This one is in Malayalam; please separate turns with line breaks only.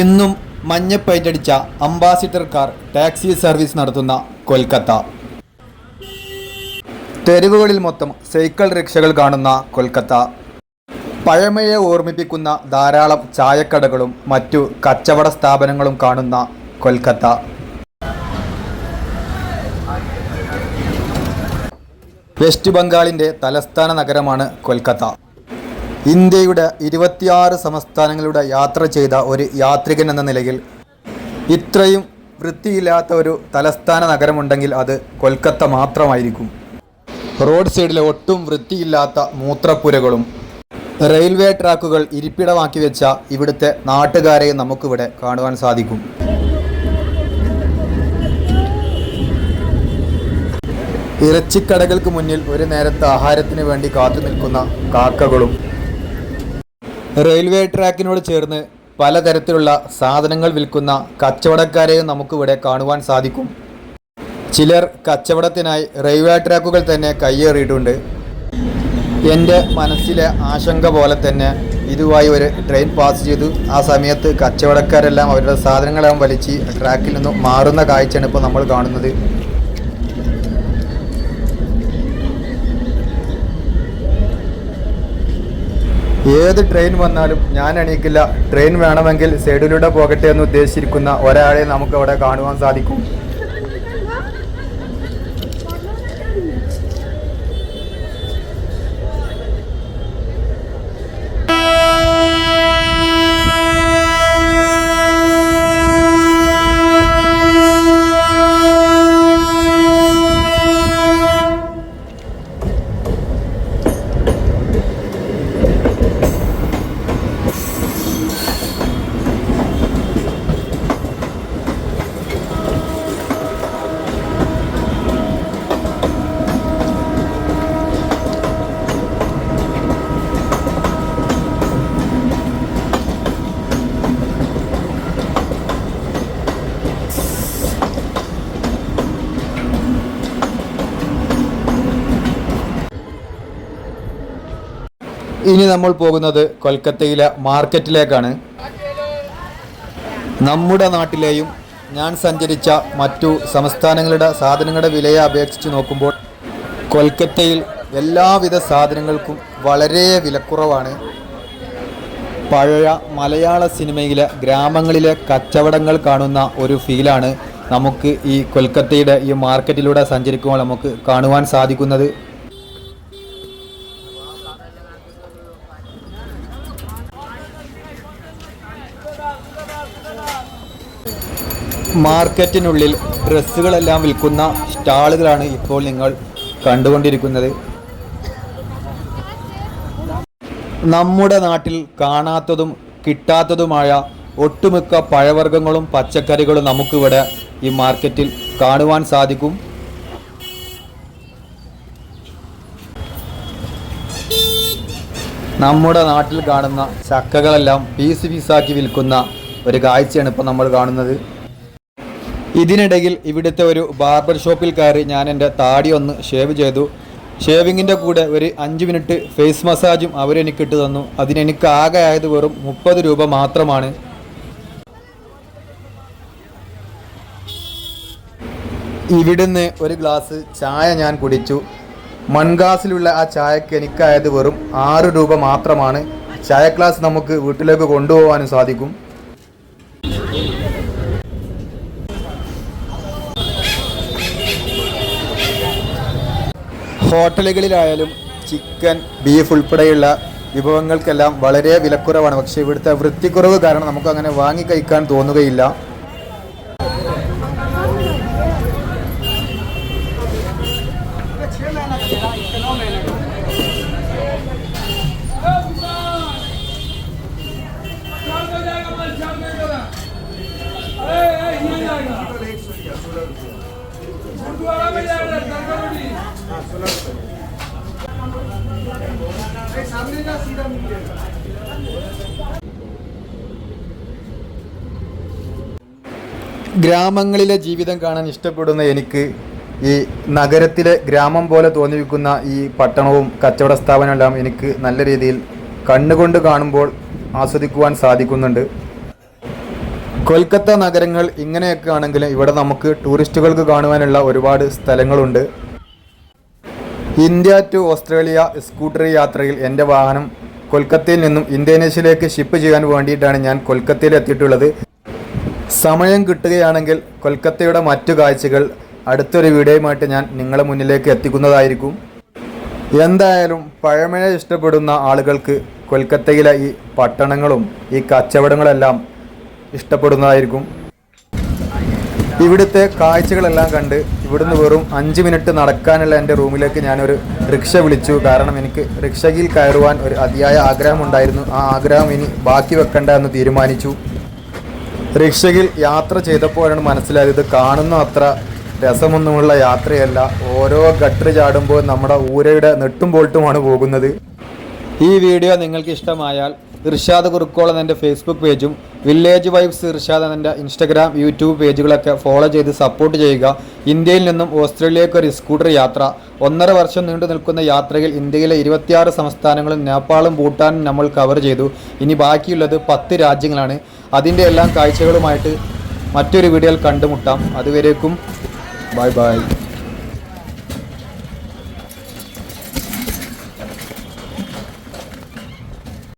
ഇന്നും മഞ്ഞ പെയിന്റടിച്ച അംബാസിഡർ കാർ ടാക്സി സർവീസ് നടത്തുന്ന കൊൽക്കത്ത. തെരുവുകളിൽ മൊത്തം സൈക്കിൾ റിക്ഷകൾ കാണുന്ന കൊൽക്കത്ത. പഴമയെ ഓർമ്മിപ്പിക്കുന്ന ധാരാളം ചായക്കടകളും മറ്റു കച്ചവട സ്ഥാപനങ്ങളും കാണുന്ന കൊൽക്കത്ത. വെസ്റ്റ് ബംഗാളിന്റെ തലസ്ഥാന നഗരമാണ് കൊൽക്കത്ത. ഇന്ത്യയുടെ ഇരുപത്തിയാറ് സംസ്ഥാനങ്ങളിലൂടെ യാത്ര ചെയ്ത ഒരു യാത്രികൻ എന്ന നിലയിൽ ഇത്രയും വൃത്തിയില്ലാത്ത ഒരു തലസ്ഥാന നഗരമുണ്ടെങ്കിൽ അത് കൊൽക്കത്ത മാത്രമായിരിക്കും. റോഡ് സൈഡിലെ ഒട്ടും വൃത്തിയില്ലാത്ത മൂത്രപ്പുരകളും റെയിൽവേ ട്രാക്കുകൾ ഇരിപ്പിടമാക്കി വെച്ച ഇവിടുത്തെ നാട്ടുകാരെ നമുക്കിവിടെ കാണുവാൻ സാധിക്കും. ഇറച്ചിക്കടകൾക്ക് മുന്നിൽ ഒരു നേരത്തെ ആഹാരത്തിന് വേണ്ടി കാത്തു നിൽക്കുന്ന കാക്കകളും റെയിൽവേ ട്രാക്കിനോട് ചേർന്ന് പലതരത്തിലുള്ള സാധനങ്ങൾ വിൽക്കുന്ന കച്ചവടക്കാരെയും നമുക്കിവിടെ കാണുവാൻ സാധിക്കും. ചിലർ കച്ചവടത്തിനായി റെയിൽവേ ട്രാക്കുകൾ തന്നെ കയ്യേറിയിട്ടുണ്ട്. എന്റെ മനസ്സിലെ ആശങ്ക പോലെ തന്നെ ഇതുമായി ഒരു ട്രെയിൻ പാസ് ചെയ്തു. ആ സമയത്ത് കച്ചവടക്കാരെല്ലാം അവരുടെ സാധനങ്ങളെല്ലാം വലിച്ച് ട്രാക്കിൽ നിന്നും മാറുന്ന കാഴ്ചയാണ് ഇപ്പോൾ നമ്മൾ കാണുന്നത്. ഏത് ട്രെയിൻ വന്നാലും ഞാൻ എണീക്കില്ല. ട്രെയിൻ വേണമെങ്കിൽ സൈഡിലൂടെ പോകട്ടെ എന്ന് ഉദ്ദേശിച്ചിരിക്കുന്ന ഒരാളെ നമുക്ക് അവിടെ കാണുവാൻ സാധിക്കും. ഇനി നമ്മൾ പോകുന്നത് കൊൽക്കത്തയിലെ മാർക്കറ്റിലേക്കാണ്. നമ്മുടെ നാട്ടിലെയും ഞാൻ സഞ്ചരിച്ച മറ്റു സംസ്ഥാനങ്ങളുടെ സാധനങ്ങളുടെ വിലയെ അപേക്ഷിച്ച് നോക്കുമ്പോൾ കൊൽക്കത്തയിൽ എല്ലാവിധ സാധനങ്ങൾക്കും വളരെ വിലക്കുറവാണ്. പഴയ മലയാള സിനിമയിലെ ഗ്രാമങ്ങളിലെ കച്ചവടങ്ങൾ കാണുന്ന ഒരു ഫീലാണ് നമുക്ക് ഈ കൊൽക്കത്തയുടെ ഈ മാർക്കറ്റിലൂടെ സഞ്ചരിക്കുമ്പോൾ നമുക്ക് കാണുവാൻ സാധിക്കുന്നത്. മാർക്കറ്റിനുള്ളിൽ ഡ്രസ്സുകളെല്ലാം വിൽക്കുന്ന സ്റ്റാളുകളാണ് ഇപ്പോൾ നിങ്ങൾ കണ്ടുകൊണ്ടിരിക്കുന്നത്. നമ്മുടെ നാട്ടിൽ കാണാത്തതും കിട്ടാത്തതുമായ ഒട്ടുമിക്ക പഴവർഗങ്ങളും പച്ചക്കറികളും നമുക്കിവിടെ ഈ മാർക്കറ്റിൽ കാണുവാൻ സാധിക്കും. നമ്മുടെ നാട്ടിൽ കാണുന്ന ചക്കകളെല്ലാം പീസ് പീസാക്കി വിൽക്കുന്ന ഒരു കാഴ്ചയാണ് ഇപ്പോൾ നമ്മൾ കാണുന്നത്. ഇതിനിടയിൽ ഇവിടുത്തെ ഒരു ബാർബർ ഷോപ്പിൽ കയറി ഞാൻ എന്റെ താടി ഒന്ന് ഷേവ് ചെയ്തു. ഷേവിങ്ങിന്റെ കൂടെ ഒരു അഞ്ച് മിനിറ്റ് ഫേസ് മസാജും അവരെനിക്ക് ഇട്ട് തന്നു. അതിനെനിക്ക് ആകെ ആയത് വെറും മുപ്പത് രൂപ മാത്രമാണ്. ഇവിടുന്ന് ഒരു ഗ്ലാസ് ചായ ഞാൻ കുടിച്ചു. മൺഗ്ലാസിലുള്ള ആ ചായക്ക് എനിക്കായത് വെറും ആറ് രൂപ മാത്രമാണ്. ചായ ഗ്ലാസ് നമുക്ക് വീട്ടിലേക്ക് കൊണ്ടുപോകാനും സാധിക്കും. ഹോട്ടലുകളിലായാലും ചിക്കൻ ബീഫ് ഉൾപ്പെടെയുള്ള വിഭവങ്ങൾക്കെല്ലാം വളരെ വിലക്കുറവാണ്. പക്ഷേ ഇവിടുത്തെ വൃത്തിക്കുറവ് കാരണം നമുക്ക് അങ്ങനെ വാങ്ങി കഴിക്കാൻ തോന്നുകയില്ല. ഗ്രാമങ്ങളിലെ ജീവിതം കാണാൻ ഇഷ്ടപ്പെടുന്ന എനിക്ക് ഈ നഗരത്തിലെ ഗ്രാമം പോലെ തോന്നിപ്പിക്കുന്ന ഈ പട്ടണവും കച്ചവട സ്ഥാപനമെല്ലാം എനിക്ക് നല്ല രീതിയിൽ കണ്ണുകൊണ്ട് കാണുമ്പോൾ ആസ്വദിക്കുവാൻ സാധിക്കുന്നുണ്ട്. കൊൽക്കത്ത നഗരങ്ങൾ ഇങ്ങനെയൊക്കെ ആണെങ്കിലും ഇവിടെ നമുക്ക് ടൂറിസ്റ്റുകൾക്ക് കാണുവാനുള്ള ഒരുപാട് സ്ഥലങ്ങളുണ്ട്. ഇന്ത്യ ടു ഓസ്ട്രേലിയ സ്കൂട്ടർ യാത്രയിൽ എന്റെ വാഹനം കൊൽക്കത്തയിൽ നിന്നും ഇന്തോനേഷ്യയിലേക്ക് ഷിപ്പ് ചെയ്യാൻ വേണ്ടിയിട്ടാണ് ഞാൻ കൊൽക്കത്തയിൽ എത്തിയിട്ടുള്ളത്. സമയം കിട്ടുകയാണെങ്കിൽ കൊൽക്കത്തയുടെ മറ്റു കാഴ്ചകൾ അടുത്തൊരു വീഡിയോയുമായിട്ട് ഞാൻ നിങ്ങളുടെ മുന്നിലേക്ക് എത്തിക്കുന്നതായിരിക്കും. എന്തായാലും പഴമയെ ഇഷ്ടപ്പെടുന്ന ആളുകൾക്ക് കൊൽക്കത്തയിലെ ഈ പട്ടണങ്ങളും ഈ കച്ചവടങ്ങളെല്ലാം ഇഷ്ടപ്പെടുന്നതായിരിക്കും. ഇവിടുത്തെ കാഴ്ചകളെല്ലാം കണ്ട് ഇവിടുന്ന് വെറും അഞ്ച് മിനിറ്റ് നടക്കാനുള്ള എന്റെ റൂമിലേക്ക് ഞാനൊരു റിക്ഷ വിളിച്ചു. കാരണം എനിക്ക് റിക്ഷയിൽ കയറുവാൻ ഒരു അതിയായ ആഗ്രഹമുണ്ടായിരുന്നു. ആ ആഗ്രഹം ഇനി ബാക്കി വെക്കണ്ട എന്ന് തീരുമാനിച്ചു. റിക്ഷയിൽ യാത്ര ചെയ്തപ്പോഴാണ് മനസ്സിലായത് ഇത് കാണുന്ന അത്ര രസമൊന്നുമുള്ള യാത്രയല്ല. ഓരോ ഗട്ടർ ചാടുമ്പോൾ നമ്മുടെ ഊരയുടെ നെട്ടും ബോൾട്ടുമാണ് പോകുന്നത്. ഈ വീഡിയോ നിങ്ങൾക്ക് ഇഷ്ടമായാൽ ഇർഷാദ് കുറുക്കോൾ എന്റെ ഫേസ്ബുക്ക് പേജും വില്ലേജ് വൈബ്സ് ഇർഷാദ് എന്റെ ഇൻസ്റ്റഗ്രാം യൂട്യൂബ് പേജുകളൊക്കെ ഫോളോ ചെയ്ത് സപ്പോർട്ട് ചെയ്യുക. ഇന്ത്യയിൽ നിന്നും ഓസ്ട്രേലിയക്ക് ഒരു സ്കൂട്ടർ യാത്ര. ഒന്നര വർഷം നീണ്ടു നിൽക്കുന്ന യാത്രയിൽ ഇന്ത്യയിലെ ഇരുപത്തിയാറ് സംസ്ഥാനങ്ങളും നേപ്പാളും ഭൂട്ടാനും നമ്മൾ കവർ ചെയ്തു. ഇനി ബാക്കിയുള്ളത് പത്ത് രാജ്യങ്ങളാണ്. അതിന്റെ എല്ലാം കാഴ്ചകളുമായിട്ട് മറ്റൊരു വീഡിയോയിൽ കണ്ടുമുട്ടാം. അതുവരേക്കും ബൈ ബൈ